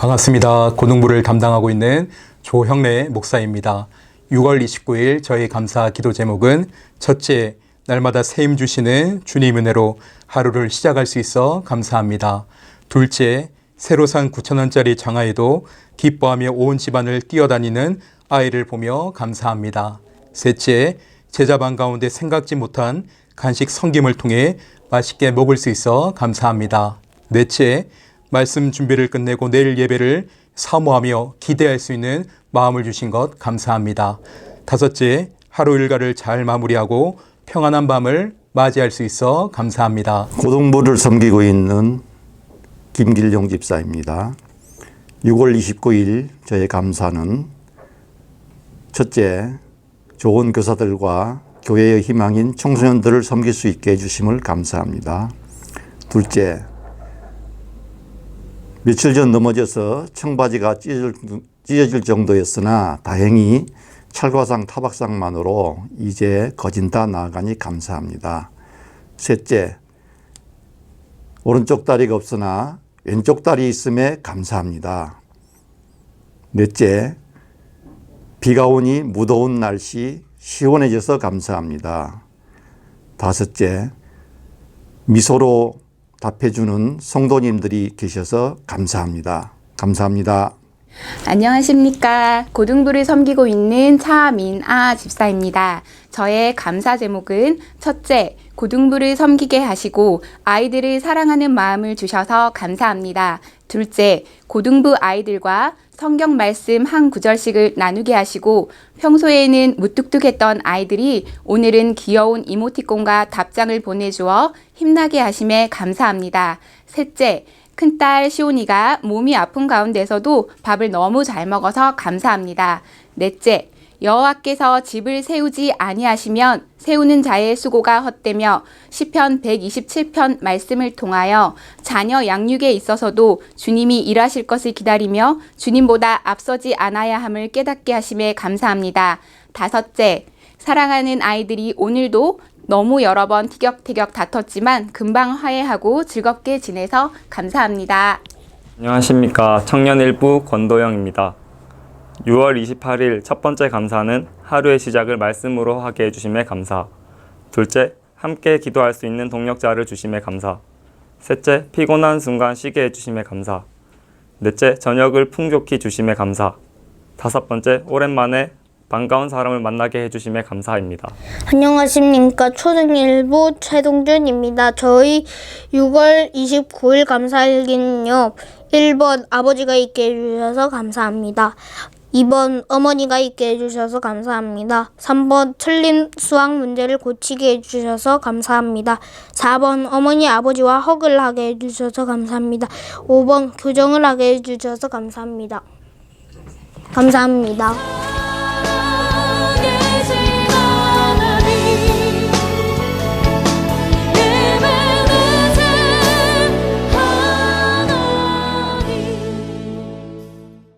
반갑습니다. 고등부를 담당하고 있는 조형래 목사입니다. 6월 29일 저희 감사 기도 제목은 첫째, 날마다 세임 주시는 주님 은혜로 하루를 시작할 수 있어 감사합니다. 둘째, 새로 산 9천원짜리 장화에도 기뻐하며 온 집안을 뛰어다니는 아이를 보며 감사합니다. 셋째, 제자반 가운데 생각지 못한 간식 성김을 통해 맛있게 먹을 수 있어 감사합니다. 넷째, 말씀 준비를 끝내고 내일 예배를 사모하며 기대할 수 있는 마음을 주신 것 감사합니다. 다섯째, 하루 일과를 잘 마무리하고 평안한 밤을 맞이할 수 있어 감사합니다. 고등부를 섬기고 있는 김길용 집사입니다. 6월 29일 저의 감사는 첫째, 좋은 교사들과 교회의 희망인 청소년들을 섬길 수 있게 해주심을 감사합니다. 둘째, 며칠 전 넘어져서 청바지가 찢어질, 찢어질 정도였으나 다행히 찰과상 타박상만으로 이제 거진다 나아가니 감사합니다. 셋째, 오른쪽 다리가 없으나 왼쪽 다리 있음에 감사합니다. 넷째, 비가 오니 무더운 날씨 시원해져서 감사합니다. 다섯째, 미소로 답해주는 성도님들이 계셔서 감사합니다. 감사합니다. 안녕하십니까. 고등부를 섬기고 있는 차민아 집사입니다. 저의 감사 제목은 첫째, 고등부를 섬기게 하시고 아이들을 사랑하는 마음을 주셔서 감사합니다. 둘째, 고등부 아이들과 성경 말씀 한 구절씩을 나누게 하시고 평소에는 무뚝뚝했던 아이들이 오늘은 귀여운 이모티콘과 답장을 보내주어 힘나게 하심에 감사합니다. 셋째, 큰딸 시온이가 몸이 아픈 가운데서도 밥을 너무 잘 먹어서 감사합니다. 넷째, 여호와께서 집을 세우지 아니하시면 세우는 자의 수고가 헛되며 시편 127편 말씀을 통하여 자녀 양육에 있어서도 주님이 일하실 것을 기다리며 주님보다 앞서지 않아야 함을 깨닫게 하심에 감사합니다. 다섯째, 사랑하는 아이들이 오늘도 너무 여러 번 티격태격 다퉜지만 금방 화해하고 즐겁게 지내서 감사합니다. 안녕하십니까 청년일부 권도영입니다. 6월 28일 첫 번째 감사는 하루의 시작을 말씀으로 하게 해주심에 감사. 둘째, 함께 기도할 수 있는 동력자를 주심에 감사. 셋째, 피곤한 순간 쉬게 해주심에 감사. 넷째, 저녁을 풍족히 주심에 감사. 다섯 번째, 오랜만에 반가운 사람을 만나게 해주심에 감사입니다. 안녕하십니까. 초등일부 최동준입니다. 저희 6월 29일 감사일기는요. 1번 아버지가 있게 해주셔서 감사합니다. 2번 어머니가 있게 해주셔서 감사합니다. 3번 틀린 수학 문제를 고치게 해주셔서 감사합니다. 4번 어머니 아버지와 허그를 하게 해주셔서 감사합니다. 5번 교정을 하게 해주셔서 감사합니다. 감사합니다.